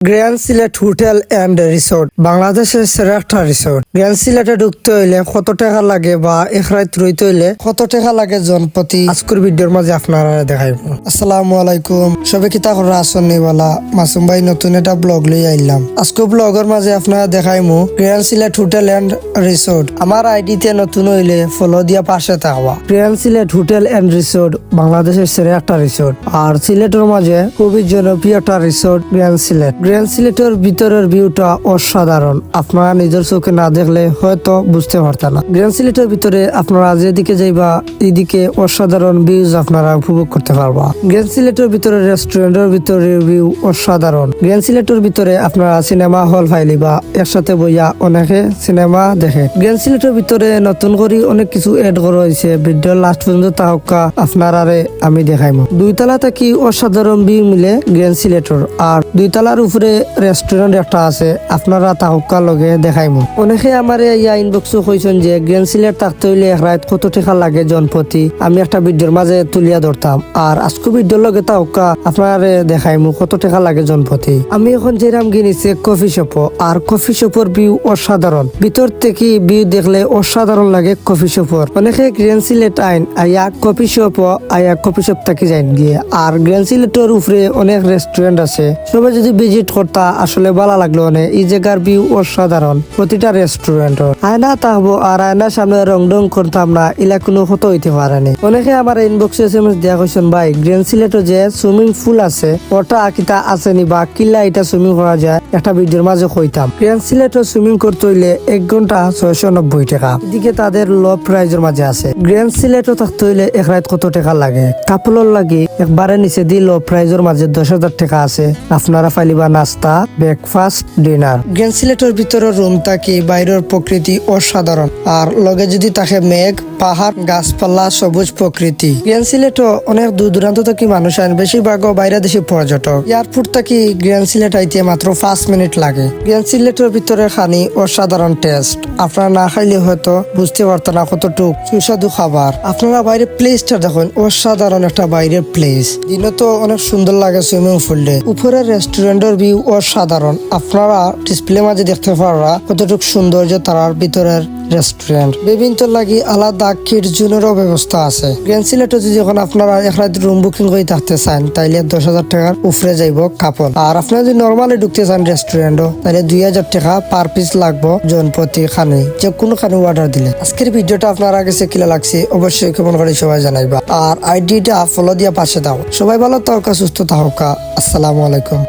Grand Sylhet hotel and resort বাংলাদেশের সেরা একটা রিসোর্ট। গ্র্যান্ড সিলেটে ঢুকতে হইলে কত টাকা লাগে বা এক রাত রইতে হইলে কত টাকা লাগে জনপতি আজকের ভিডিওর মাঝে আপনারা দেখাইব। আসসালামু আলাইকুম। সবে কিতা করে আসন নিবালা মাসুম ভাই নতুন একটা ব্লগ লই আইলাম। আজকে ব্লগের মাঝে আপনারা দেখাইমু grand Sylhet hotel and resort. আমার আইডিতে নতুন হইলে ফলো দিয়া পাশে থাকবা। Grand Sylhet hotel and resort বাংলাদেশের সেরা একটা রিসোর্ট। আর সিলেটের মাঝে খুবই জনপ্রিয় একটা রিসোর্ট গ্র্যান্ড সিলেট গ্র্যান্ড সিলেটের ভিতরের ভিউটা অসাধারণ। আপনারা নিজের চোখে না দেখলে হয়তো বুঝতে পারতেন না। গ্র্যান্ড সিলেটের ভিতরে আপনারা যেদিকে যাইবা এদিকে অসাধারণ ভিউজ আপনারা উপভোগ করতে পারবা। গ্র্যান্ড সিলেটের ভিতরে রেস্টুরেন্টের ভিতরে ভিউ অসাধারণ। গ্র্যান্ড সিলেটের ভিতরে আপনারা সিনেমা হল ফাইলিবা একসাথে বইয়া অনেকে সিনেমা দেখে। গ্র্যান্ড সিলেটের ভিতরে নতুন করে অনেক কিছু এড করা হয়েছে ভিডিও লাস্ট পর্যন্ত তাহকা আপনারারে আমি দেখাইমু। দুই তলা থেকে অসাধারণ ভিউ মিলে গ্র্যান্ড সিলেটর আর দুই তলার উপরে রেস্টুরেন্ট একটা আছে, আপনারা তাহকা লগে দেখাইমু। অনেকে আমার ইয়া ইনবক্স কইছেন যে, গ্র্যান্ড সিলেট থাকতে হইলে এক রাত কত টাকা লাগে জনপতি আমি একটা ভিডিওর মাঝে তুলিয়া ধরতাম। আর আজকে ভিডিওর লগে তাহকা আপনারে দেখাইমু কত টাকা লাগে জনপতি আমি এখন যেরাম গিয়েছি কফি শপ আর কফি শপের ভিউ অসাধারণ। ভিতর থেকে ভিউ দেখলে অসাধারণ লাগে কফি শপর। অনেকে গ্র্যান্ড সিলেট আইন, আয়া কফি শপ, আয়া কফি শপ থাকি যাই গিয়ে। আর গ্র্যান্ড সিলেটের উপরে অনেক রেস্টুরেন্ট আছে। সবাই যদি ভিজিট করতা, আসলে ভালো লাগল অনেক এই জায়গার ভিউ অসাধারণ। প্রতিটা রেস্টুরেন্ট আয়না তাহবো আর আয়নার সামনে রং ডং করতাম না, ইলা কোনো হতো হইতে পারেনি অনেকে আমার ইনবক্সে এসএমএস দেয়া কইছেন ভাই গ্র্যান্ড সিলেটে যে সুইমিং পুল আছে ওটা আকিতা আসেনি বা কিল্লা এটা সুইমিং করা যায় একটা ভিডিওর মাঝে কইতাম গ্র্যান্ড সিলেটে সুইমিং করতে হইলে এক ঘণ্টা ছয়শো নব্বই টাকা। এদিকে তাদের লো প্রাইজের মাঝে আছে। গ্র্যান্ড সিলেটও থাকতে হইলে এক রাত কত টাকা লাগে? কাপড়ের লাগে একবারে নিচে দিয়ে লো প্রাইজের মাঝে দশ হাজার টাকা আছে। আপনারা ফাইলিবা নাস্তা ব্রেকফাস্ট ডিনার গ্র্যান্ড সিলেটের ভিতরের রুম থাকি বাইরের প্রকৃতি অসাধারণ। আর লগে যদি তাকে মেঘ, পাহাড়, গাছপালা, সবুজ প্রকৃতি। গ্র্যান্ড সিলেটও অনেক দূর দূরান্ত থেকে মানুষ আন বেশিরভাগও বাইরে দেশি পর্যটক। এয়ারপোর্ট থেকে গ্র্যান্ড সিলেট আইতে মাত্র পাঁচ মিনিট লাগে। গ্র্যান্ড সিলেটের ভিতরে খানি অসাধারণ টেস্ট। আপনারা না খাইলে হয়তো বুঝতে পারতেন না কতটুক সুস্বাদু খাবার। আপনারা বাইরে প্লেসটা দেখুন। অসাধারণ একটা বাইরের প্লেস। দিনে তো অনেক সুন্দর লাগে সুইমিং পুলে। উপরের রেস্টুরেন্টের ভিউ অসাধারণ। আপনারা ডিসপ্লে মাঝে দেখতে পাররা কতটুকু সৌন্দর্য তারার ভিতরের রেস্টুরেন্ট বিভিন্ন লাগি আলাদা কিডজুনেরও ব্যবস্থা আছে। গ্র্যান্ড সিলেটে যদি যখন আপনারা এক রাত রুম বুকিং করে থাকতে চান, তাইলে দশ হাজার টাকার উপরে যাইব কাপড়। আর আপনারা যদি নর্মালি ঢুকতে চান রেস্টুরেন্টও তাহলে দুই হাজার টাকা পার পিস লাগবো জনপ্রতি খানে। যে কোনো খানে অর্ডার দিলে। আজকের ভিডিওটা আপনার কাছে কিলা লাগছে, অবশ্যই কেমন করে সবাই জানাইবা। আর আইডিটা ফলো দিয়া পাশে দাও। সবাই ভালো থাকা, সুস্থ থাকা। আসসালামু আলাইকুম।